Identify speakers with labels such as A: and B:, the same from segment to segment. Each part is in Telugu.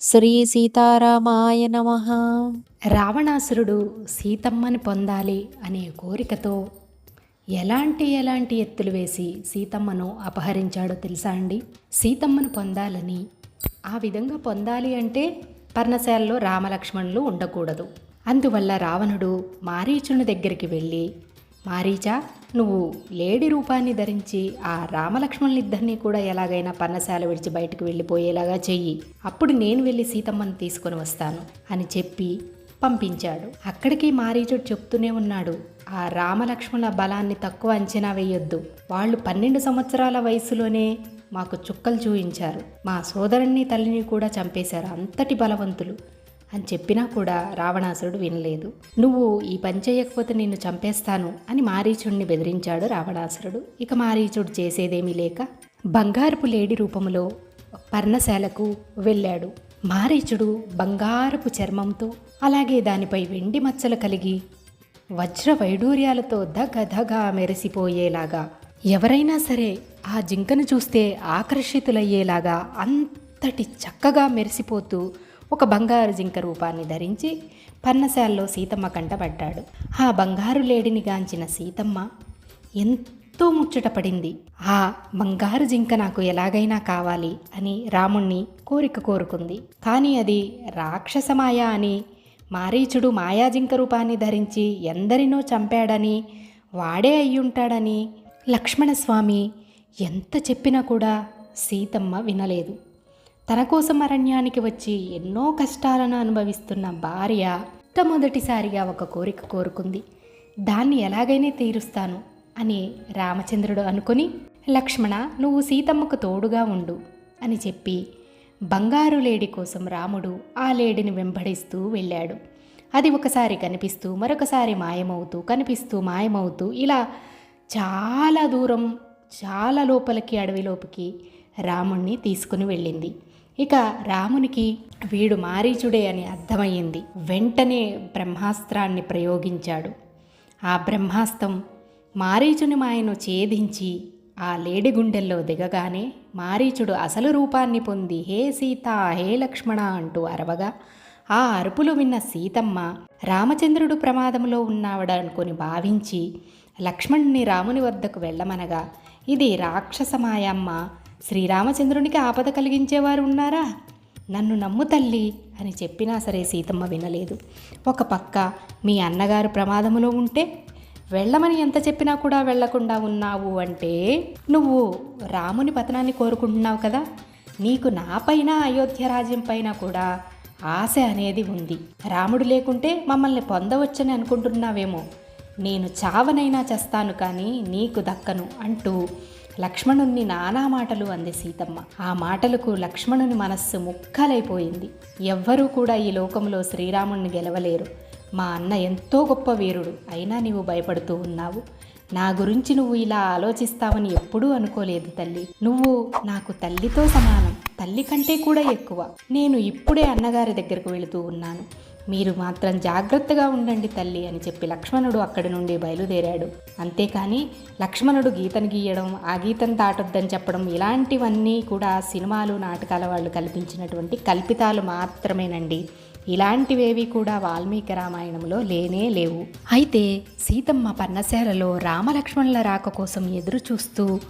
A: శ్రీ సీతారామాయ నమ.
B: రావణాసురుడు సీతమ్మని పొందాలి అనే కోరికతో ఎలాంటి ఎలాంటి ఎత్తులు వేసి సీతమ్మను అపహరించాడో తెలుసా అండి? సీతమ్మను పొందాలని ఆ విధంగా పొందాలి అంటే పర్ణశాలలో రామలక్ష్మణులు ఉండకూడదు. అందువల్ల రావణుడు మారీచుని దగ్గరికి వెళ్ళి మారీచా నువ్వు లేడి రూపాన్ని ధరించి ఆ రామలక్ష్మణులిద్దరినీ కూడా ఎలాగైనా పర్ణశాల విడిచి బయటకు వెళ్ళిపోయేలాగా చెయ్యి. అప్పుడు నేను వెళ్ళి సీతమ్మని తీసుకొని వస్తాను అని చెప్పి పంపించాడు. అక్కడికి మారీచుడు చెప్తూనే ఉన్నాడు ఆ రామలక్ష్మణుల బలాన్ని తక్కువ అంచనా వేయొద్దు. వాళ్ళు పన్నెండు సంవత్సరాల వయసులోనే మాకు చుక్కలు చూయించారు. మా సోదరుణ్ణి తల్లిని కూడా చంపేశారు. అంతటి బలవంతులు. అని చెప్పినా కూడా రావణాసురుడు వినలేదు. నువ్వు ఈ పని చేయకపోతే నిన్ను చంపేస్తాను అని మారీచుడిని బెదిరించాడు రావణాసురుడు. ఇక మారీచుడు చేసేదేమీ లేక బంగారపు లేడి రూపంలో పర్ణశాలకు వెళ్ళాడు. మారీచుడు బంగారపు చర్మంతో అలాగే దానిపై వెండి మచ్చలు కలిగి వజ్ర వైడూర్యాలతో ధగ మెరిసిపోయేలాగా ఎవరైనా సరే ఆ జింకను చూస్తే ఆకర్షితులయ్యేలాగా అంతటి చక్కగా మెరిసిపోతూ ఒక బంగారు జింక రూపాన్ని ధరించి పర్ణశాలలో సీతమ్మ కంటపడ్డాడు ఆ బంగారు లేడిని గాంచిన సీతమ్మ ఎంతో ముచ్చటపడింది ఆ బంగారు జింక నాకు ఎలాగైనా కావాలి అని రాముణ్ణి కోరిక కోరుకుంది. కానీ అది రాక్షసమాయ అని మారీచుడు మాయాజింక రూపాన్ని ధరించి ఎందరినో చంపాడని వాడే అయ్యుంటాడని లక్ష్మణస్వామి ఎంత చెప్పినా కూడా సీతమ్మ వినలేదు. తన కోసం అరణ్యానికి వచ్చి ఎన్నో కష్టాలను అనుభవిస్తున్న భార్య మొట్టమొదటిసారిగా ఒక కోరిక కోరుకుంది. దాన్ని ఎలాగైనా తీరుస్తాను అని రామచంద్రుడు అనుకొని లక్ష్మణ నువ్వు సీతమ్మకు తోడుగా ఉండు అని చెప్పి బంగారు లేడి కోసం రాముడు ఆ లేడిని వెంబడిస్తూ వెళ్ళాడు. అది ఒకసారి కనిపిస్తూ మరొకసారి మాయమవుతూ కనిపిస్తూ మాయమవుతూ ఇలా చాలా దూరం చాలా లోపలికి అడవిలోపలికి రాముణ్ణి తీసుకుని వెళ్ళింది. ఇక రామునికి వీడు మారీచుడే అని అర్థమయ్యింది. వెంటనే బ్రహ్మాస్త్రాన్ని ప్రయోగించాడు. ఆ బ్రహ్మాస్త్రం మారీచుని మాయను ఛేదించి ఆ లేడి గుండెల్లో దిగగానే మారీచుడు అసలు రూపాన్ని పొంది హే సీత హే లక్ష్మణ అంటూ అరవగా ఆ అరుపులు విన్న సీతమ్మ రామచంద్రుడు ప్రమాదంలో ఉన్నావడనుకొని భావించి లక్ష్మణుని రాముని వద్దకు వెళ్ళమనగా ఇది రాక్షసమాయమ్మ శ్రీరామచంద్రునికి ఆపద కలిగించేవారు ఉన్నారా? నన్ను నమ్ము తల్లి అని చెప్పినా సరే సీతమ్మ వినలేదు. ఒక పక్క మీ అన్నగారు ప్రమాదములో ఉంటే వెళ్ళమని ఎంత చెప్పినా కూడా వెళ్ళకుండా ఉన్నావు అంటే నువ్వు రాముని పతనాన్ని కోరుకుంటున్నావు కదా? నీకు నాపైన అయోధ్య రాజ్యం పైన కూడా ఆశ అనేది ఉంది. రాముడు లేకుంటే మమ్మల్ని పొందవచ్చని అనుకుంటున్నావేమో. నేను చావనైనా చేస్తాను కానీ నీకు దక్కను అంటూ లక్ష్మణుణ్ణి నానా మాటలు అంది సీతమ్మ. ఆ మాటలకు లక్ష్మణుని మనస్సు ముక్కలైపోయింది. ఎవ్వరూ కూడా ఈ లోకంలో శ్రీరాముణ్ణి గెలవలేరు. మా అన్న ఎంతో గొప్ప వీరుడు. అయినా నీవు భయపడుతూ ఉన్నావు. నా గురించి నువ్వు ఇలా ఆలోచిస్తావని ఎప్పుడూ అనుకోలేదు తల్లి. నువ్వు నాకు తల్లితో సమానం. తల్లి కంటే కూడా ఎక్కువ. నేను ఇప్పుడే అన్నగారి దగ్గరకు వెళుతూ ఉన్నాను. మీరు మాత్రం జాగ్రత్తగా ఉండండి తల్లి అని చెప్పి లక్ష్మణుడు అక్కడి నుండి బయలుదేరాడు. అంతేకాని లక్ష్మణుడు గీతను గీయడం ఆ గీతను దాటొద్దని చెప్పడం ఇలాంటివన్నీ కూడా సినిమాలు నాటకాల వాళ్ళు కల్పించినటువంటి కల్పితాలు మాత్రమేనండి. ఇలాంటివేవి కూడా వాల్మీకి రామాయణంలో లేనే లేవు. అయితే సీతమ్మ పర్ణశాలలో రామలక్ష్మణుల రాక కోసం ఎదురు చూస్తూ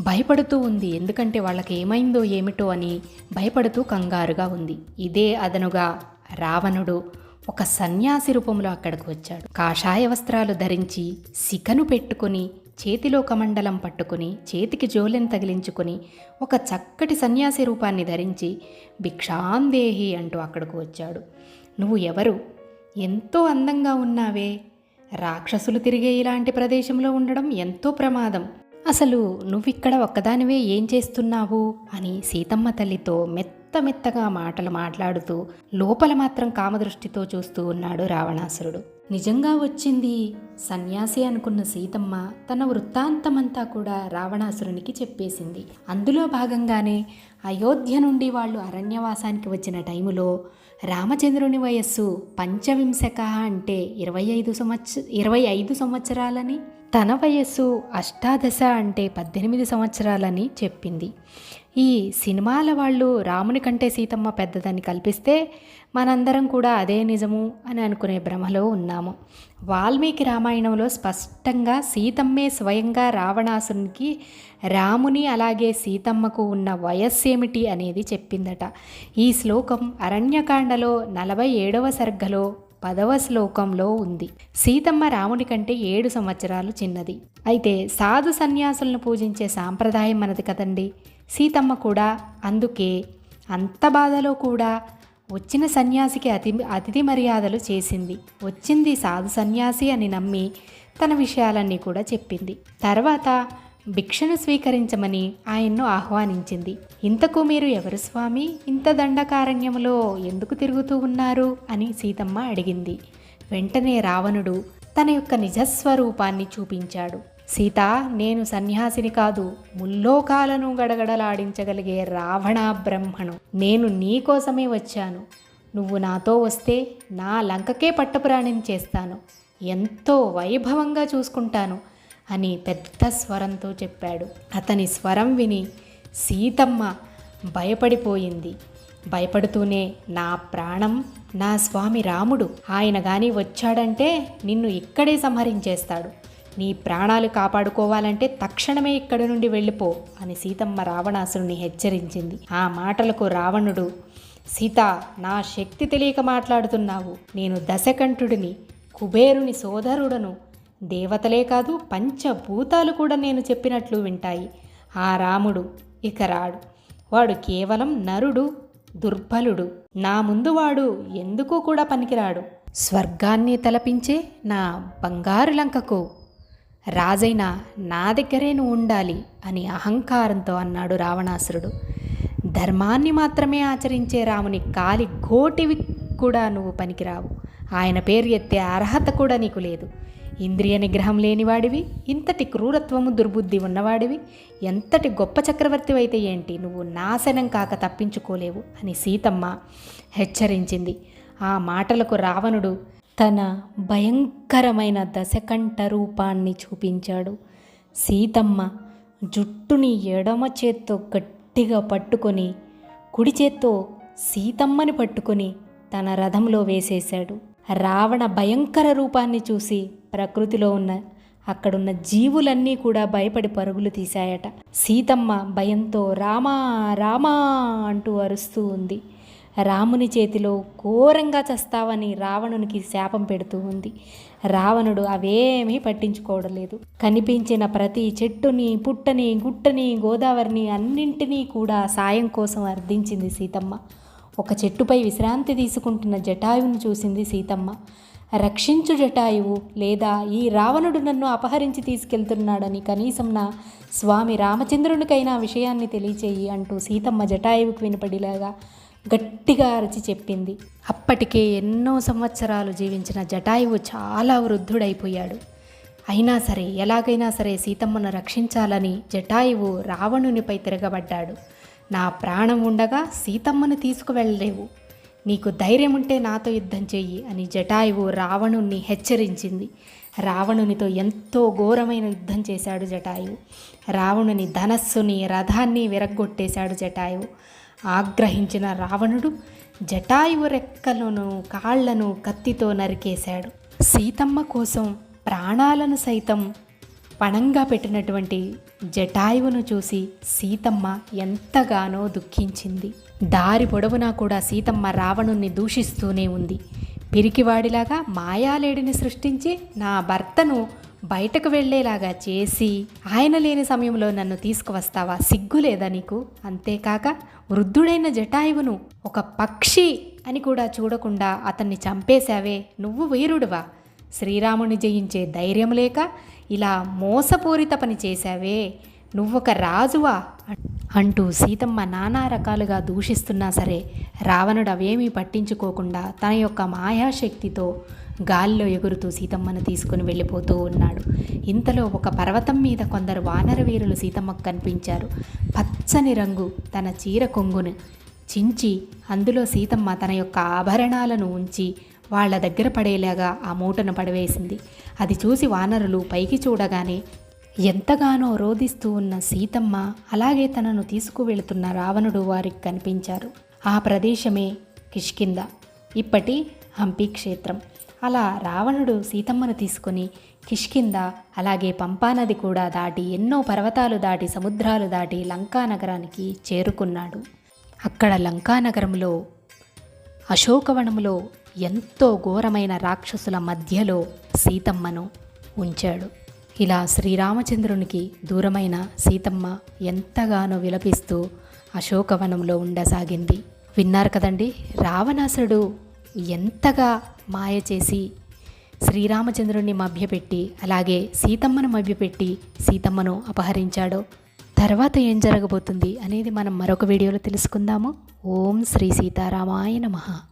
B: భయపడుతూ ఉంది. ఎందుకంటే వాళ్ళకి ఏమైందో ఏమిటో అని భయపడుతూ కంగారుగా ఉంది. ఇదే అదనుగా రావణుడు ఒక సన్యాసి రూపంలో అక్కడికి వచ్చాడు. కాషాయ వస్త్రాలు ధరించి శిఖను పెట్టుకుని చేతిలో కమండలం పట్టుకుని చేతికి జోలెను తగిలించుకొని ఒక చక్కటి సన్యాసి రూపాన్ని ధరించి భిక్షాందేహి అంటూ అక్కడికి వచ్చాడు. నువ్వు ఎవరు? ఎంతో అందంగా ఉన్నావే. రాక్షసులు తిరిగే ఇలాంటి ప్రదేశంలో ఉండడం ఎంతో ప్రమాదం. అసలు నువ్విక్కడ ఒక్కదానివే ఏం చేస్తున్నావు? అని సీతమ్మ తల్లితో మెత్త మెత్తగా మాటలు మాట్లాడుతూ లోపల మాత్రం కామదృష్టితో చూస్తూ ఉన్నాడు రావణాసురుడు. నిజంగా వచ్చింది? సన్యాసి అనుకున్న సీతమ్మ తన వృత్తాంతమంతా కూడా రావణాసురునికి చెప్పేసింది. అందులో భాగంగానే అయోధ్య నుండి వాళ్ళు అరణ్యవాసానికి వచ్చిన టైములో రామచంద్రుని వయస్సు పంచవింశక అంటే ఇరవై ఐదు సంవత్స ఇరవై ఐదు సంవత్సరాలని తన వయస్సు అష్టాదశ అంటే పద్దెనిమిది సంవత్సరాలని చెప్పింది. ఈ సినిమాల వాళ్ళు రాముని కంటే సీతమ్మ పెద్దదని కల్పిస్తే మనందరం కూడా అదే నిజము అని అనుకునే భ్రమలో ఉన్నాము. వాల్మీకి రామాయణంలో స్పష్టంగా సీతమ్మే స్వయంగా రావణాసునికి రాముని అలాగే సీతమ్మకు ఉన్న వయస్సు ఏమిటి అనేది చెప్పిందట. ఈ శ్లోకం అరణ్యకాండలో నలభై ఏడవ సర్గలో పదవ శ్లోకంలో ఉంది. సీతమ్మ రాముని కంటే ఏడు సంవత్సరాలు చిన్నది. అయితే సాధు సన్యాసులను పూజించే సాంప్రదాయం మనది కదండి. సీతమ్మ కూడా అందుకే అంత బాధలో కూడా వచ్చిన సన్యాసికి అతి అతిథి మర్యాదలు చేసింది. వచ్చింది సాధు సన్యాసి అని నమ్మి తన విషయాలన్నీ కూడా చెప్పింది. తర్వాత భిక్షను స్వీకరించమని ఆయన్ను ఆహ్వానించింది. ఇంతకు మీరు ఎవరు స్వామి? ఇంత దండకారణ్యములో ఎందుకు తిరుగుతూ ఉన్నారు? అని సీతమ్మ అడిగింది. వెంటనే రావణుడు తన యొక్క నిజస్వరూపాన్ని చూపించాడు. సీత నేను సన్యాసిని కాదు ముల్లోకాలను గడగడలాడించగలిగే రావణ బ్రహ్మను. నేను నీ కోసమే వచ్చాను. నువ్వు నాతో వస్తే నా లంకకే పట్టపురాణం చేస్తాను. ఎంతో వైభవంగా చూసుకుంటాను. అని పెద్ద స్వరంతో చెప్పాడు. అతని స్వరం విని సీతమ్మ భయపడిపోయింది. భయపడుతూనే నా ప్రాణం నా స్వామి రాముడు ఆయన గాని వచ్చాడంటే నిన్ను ఇక్కడే సంహరించేస్తాడు. నీ ప్రాణాలు కాపాడుకోవాలంటే తక్షణమే ఇక్కడి నుండి వెళ్ళిపో అని సీతమ్మ రావణాసురుని హెచ్చరించింది. ఆ మాటలకు రావణుడు సీత నా శక్తి తెలియక మాట్లాడుతున్నావు. నేను దశకంఠుడిని కుబేరుని సోదరుడను దేవతలే కాదు పంచభూతాలు కూడా నేను చెప్పినట్లు వింటాయి. ఆ రాముడు ఇక రాడు. వాడు కేవలం నరుడు దుర్బలుడు. నా ముందు వాడు ఎందుకు కూడా పనికిరాడు? స్వర్గాన్ని తలపించే నా బంగారు లంకకు రాజైన నా దగ్గరే నువ్వు ఉండాలి అని అహంకారంతో అన్నాడు రావణాసురుడు. ధర్మాన్ని మాత్రమే ఆచరించే రాముని కాలి గోటివి కూడా నువ్వు పనికిరావు. ఆయన పేరు ఎత్తే అర్హత కూడా నీకు లేదు. ఇంద్రియ నిగ్రహం లేనివాడివి ఇంతటి క్రూరత్వము దుర్బుద్ధి ఉన్నవాడివి ఎంతటి గొప్ప చక్రవర్తి అయితే ఏంటి? నువ్వు నాశనం కాక తప్పించుకోలేవు అని సీతమ్మ హెచ్చరించింది. ఆ మాటలకు రావణుడు తన భయంకరమైన దశకంఠ రూపాన్ని చూపించాడు. సీతమ్మ జుట్టుని ఎడమ చేత్తో గట్టిగా పట్టుకొని కుడి చేత్తో సీతమ్మని పట్టుకొని తన రథంలో వేసేశాడు. రావణ భయంకర రూపాన్ని చూసి ప్రకృతిలో ఉన్న అక్కడున్న జీవులన్నీ కూడా భయపడి పరుగులు తీశాయట. సీతమ్మ భయంతో రామా రామా అంటూ అరుస్తూ ఉంది. రాముని చేతిలో ఘోరంగా చస్తావని రావణునికి శాపం పెడుతూ ఉంది. రావణుడు అవేమీ పట్టించుకోవడం లేదు. కనిపించిన ప్రతి చెట్టుని పుట్టని గుట్టని గోదావరిని అన్నింటినీ కూడా సాయం కోసం అర్థించింది సీతమ్మ. ఒక చెట్టుపై విశ్రాంతి తీసుకుంటున్న జటాయువును చూసింది సీతమ్మ. రక్షించు జటాయువు లేదా ఈ రావణుడు నన్ను అపహరించి తీసుకెళ్తున్నాడని కనీసం నా స్వామి రామచంద్రునికైనా విషయాన్ని తెలియచేయి అంటూ సీతమ్మ జటాయువుకు వినపడిలాగా గట్టిగా అరచి చెప్పింది. అప్పటికే ఎన్నో సంవత్సరాలు జీవించిన జటాయువు చాలా వృద్ధుడైపోయాడు. అయినా సరే ఎలాగైనా సరే సీతమ్మను రక్షించాలని జటాయువు రావణునిపై తిరగబడ్డాడు. నా ప్రాణం ఉండగా సీతమ్మను తీసుకువెళ్ళలేవు. నీకు ధైర్యం ఉంటే నాతో యుద్ధం చెయ్యి అని జటాయువు రావణుణ్ణి హెచ్చరించింది. రావణునితో ఎంతో ఘోరమైన యుద్ధం చేశాడు జటాయువు. రావణుని ధనస్సుని రథాన్ని విరగ్గొట్టేశాడు జటాయువు. ఆగ్రహించిన రావణుడు జటాయువు రెక్కలను కాళ్ళను కత్తితో నరికేశాడు. సీతమ్మ కోసం ప్రాణాలను సైతం పణంగా పెట్టినటువంటి జటాయువును చూసి సీతమ్మ ఎంతగానో దుఃఖించింది. దారి పొడవునా కూడా సీతమ్మ రావణుణ్ణి దూషిస్తూనే ఉంది. పిరికివాడిలాగా మాయాలేడిని సృష్టించి నా భర్తను బయటకు వెళ్ళేలాగా చేసి ఆయన లేని సమయంలో నన్ను తీసుకువస్తావా? సిగ్గు లేదా నీకు? అంతేకాక వృద్ధుడైన జటాయువును ఒక పక్షి అని కూడా చూడకుండా అతన్ని చంపేశావే. నువ్వు వీరుడువా? శ్రీరాముని జయించే ధైర్యం లేక ఇలా మోసపూరిత పని చేశావే. నువ్వొక రాజువా? అంటూ సీతమ్మ నానా రకాలుగా దూషిస్తున్నా సరే రావణుడు అవేమీ పట్టించుకోకుండా తన యొక్క మాయాశక్తితో గాల్లో ఎగురుతూ సీతమ్మను తీసుకుని వెళ్ళిపోతూ ఉన్నాడు. ఇంతలో ఒక పర్వతం మీద కొందరు వానరవీరులు సీతమ్మకు కనిపించారు. పచ్చని రంగు తన చీర కొంగును చించి అందులో సీతమ్మ తన యొక్క ఆభరణాలను ఉంచి వాళ్ళ దగ్గర పడేలాగా ఆ మూటను పడవేసింది. అది చూసి వానరులు పైకి చూడగానే ఎంతగానో రోధిస్తూ ఉన్న సీతమ్మ అలాగే తనను తీసుకువెళుతున్న రావణుడు వారికి కనిపించారు. ఆ ప్రదేశమే కిష్కింద ఇప్పటి హంపి క్షేత్రం. అలా రావణుడు సీతమ్మను తీసుకొని కిష్కింద అలాగే పంపానది కూడా దాటి ఎన్నో పర్వతాలు దాటి సముద్రాలు దాటి లంకా నగరానికి చేరుకున్నాడు. అక్కడ లంకా నగరంలో అశోకవనములో ఎంతో ఘోరమైన రాక్షసుల మధ్యలో సీతమ్మను ఉంచాడు. ఇలా శ్రీరామచంద్రునికి దూరమైన సీతమ్మ ఎంతగానో విలపిస్తూ అశోకవనంలో ఉండసాగింది. విన్నారు కదండి రావణాసుడు ఎంతగా మాయ చేసి శ్రీరామచంద్రుణ్ణి మభ్యపెట్టి అలాగే సీతమ్మను మభ్యపెట్టి సీతమ్మను అపహరించాడో? తర్వాత ఏం జరగబోతుంది అనేది మనం మరొక వీడియోలో తెలుసుకుందాము. ఓం శ్రీ సీతారామాయ నమః.